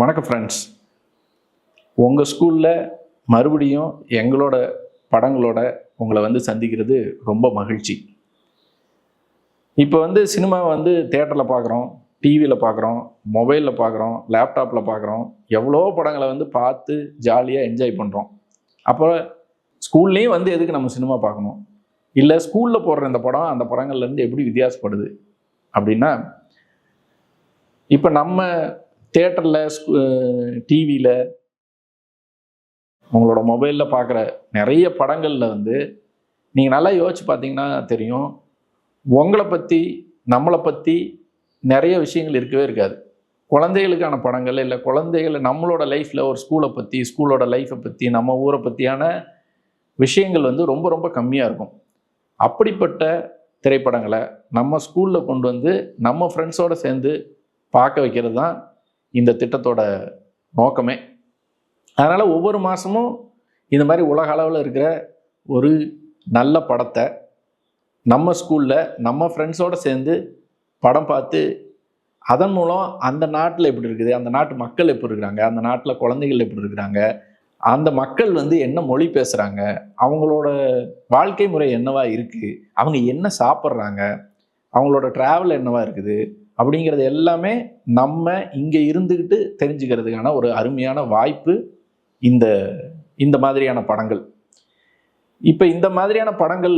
வணக்கம் ஃப்ரெண்ட்ஸ் உங்கள் ஸ்கூலில் மறுபடியும் எங்களோட படங்களோட உங்களை வந்து சந்திக்கிறது ரொம்ப மகிழ்ச்சி. இப்போ வந்து சினிமா வந்து தேட்டரில் பார்க்குறோம் டிவியில் பார்க்குறோம் மொபைலில் பார்க்குறோம் லேப்டாப்பில் பார்க்குறோம் எவ்வளோ படங்களை வந்து பார்த்து ஜாலியாக என்ஜாய் பண்ணுறோம் அப்போ ஸ்கூல்லேயும் வந்து எதுக்கு நம்ம சினிமா பார்க்கணும்? இல்லை ஸ்கூலில் போடுற இந்த படம் அந்த படங்கள்லேருந்து எப்படி வித்தியாசப்படுது? அப்படின்னா இப்போ நம்ம தேட்டரில் டிவியில் உங்களோட மொபைலில் பார்க்குற நிறைய படங்களில் வந்து நீங்கள் நல்லா யோசிச்சு பார்த்தீங்கன்னா தெரியும் உங்களை பற்றி நம்மளை பற்றி நிறைய விஷயங்கள் இருக்கவே இருக்காது. குழந்தைகளுக்கான படங்கள் இல்லை குழந்தைகளை நம்மளோட லைஃப்பில் ஒரு ஸ்கூலை பற்றி ஸ்கூலோட லைஃப்பை பற்றி நம்ம ஊரை பற்றியான விஷயங்கள் வந்து ரொம்ப ரொம்ப கம்மியாக இருக்கும். அப்படிப்பட்ட திரைப்படங்களை நம்ம ஸ்கூலில் கொண்டு வந்து நம்ம ஃப்ரெண்ட்ஸோடு சேர்ந்து பார்க்க வைக்கிறது தான் இந்த திட்டத்தோட நோக்கமே. அதனால் ஒவ்வொரு மாதமும் இந்த மாதிரி உலக அளவில் இருக்கிற ஒரு நல்ல படத்தை நம்ம ஸ்கூலில் நம்ம ஃப்ரெண்ட்ஸோடு சேர்ந்து படம் பார்த்து அதன் மூலம் அந்த நாட்டில் எப்படி இருக்குது அந்த நாட்டு மக்கள் எப்படி இருக்கிறாங்க அந்த நாட்டில் குழந்தைகள் எப்படி இருக்கிறாங்க அந்த மக்கள் வந்து என்ன மொழி பேசுகிறாங்க அவங்களோட வாழ்க்கை முறை என்னவா இருக்குது அவங்க என்ன சாப்பிட்றாங்க அவங்களோட ட்ராவல் என்னவா இருக்குது அப்படிங்கிறது எல்லாமே நம்ம இங்கே இருந்துக்கிட்டு தெரிஞ்சுக்கிறதுக்கான ஒரு அருமையான வாய்ப்பு இந்த இந்த மாதிரியான படங்கள். இப்போ இந்த மாதிரியான படங்கள்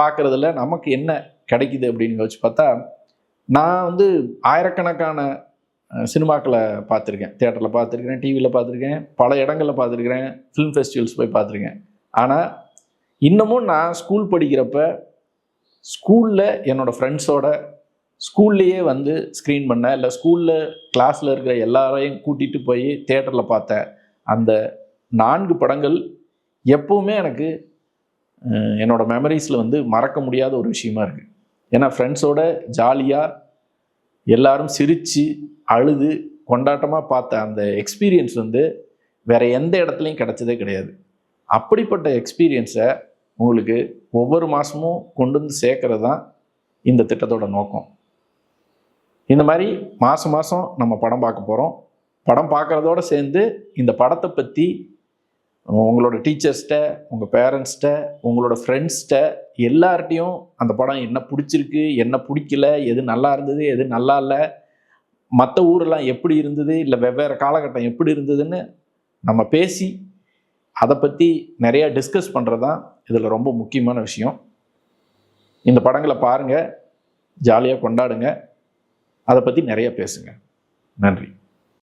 பார்க்குறதுல நமக்கு என்ன கிடைக்குது அப்படின்னு வச்சு பார்த்தா நான் வந்து ஆயிரக்கணக்கான சினிமாக்களை பார்த்துருக்கேன். தேட்டரில் பார்த்துருக்கேன் டிவியில் பார்த்துருக்கேன் பல இடங்களில் பார்த்துருக்கிறேன் ஃபிலிம் ஃபெஸ்டிவல்ஸ் போய் பார்த்துருக்கேன். ஆனால் இன்னமும் நான் ஸ்கூல் படிக்கிறப்ப ஸ்கூலில் என்னோடய ஃப்ரெண்ட்ஸோட ஸ்கூல்லையே வந்து ஸ்க்ரீன் பண்ண இல்லை ஸ்கூலில் கிளாஸில் இருக்கிற எல்லாரையும் கூட்டிகிட்டு போய் தேட்டரில் பார்த்த அந்த நான்கு படங்கள் எப்போவுமே எனக்கு என்னோட மெமரிஸில் வந்து மறக்க முடியாத ஒரு விஷயமா இருக்குது ஏன்னா ஃப்ரெண்ட்ஸோட ஜாலியாக எல்லாரும் சிரித்து அழுது கொண்டாட்டமாக பார்த்த அந்த எக்ஸ்பீரியன்ஸ் வந்து வேற எந்த இடத்துலையும் கிடச்சதே கிடையாது. அப்படிப்பட்ட எக்ஸ்பீரியன்ஸை உங்களுக்கு ஒவ்வொரு மாதமும் கொண்டு வந்து சேர்க்கறது தான் இந்த திட்டத்தோட நோக்கம். இந்த மாதிரி மாதம் மாதம் நம்ம படம் பார்க்க போகிறோம் படம் பார்க்குறதோட சேர்ந்து இந்த படத்தை பற்றி உங்களோட டீச்சர்ஸ்கிட்ட உங்கள் பேரண்ட்ஸ்கிட்ட உங்களோட ஃப்ரெண்ட்ஸ்கிட்ட எல்லார்ட்டையும் அந்த படம் என்ன பிடிச்சிருக்கு என்ன பிடிக்கல எது நல்லா இருந்தது எது நல்லா இல்லை மற்ற ஊரெல்லாம் எப்படி இருந்தது இல்லை வெவ்வேறு காலகட்டம் எப்படி இருந்ததுன்னு நம்ம பேசி அதை பற்றி நிறையா டிஸ்கஸ் பண்ணுறது தான் இதில் ரொம்ப முக்கியமான விஷயம். இந்த படங்களை பாருங்கள் ஜாலியாக கொண்டாடுங்க. அதை பற்றி நிறைய பேசுங்க. நன்றி.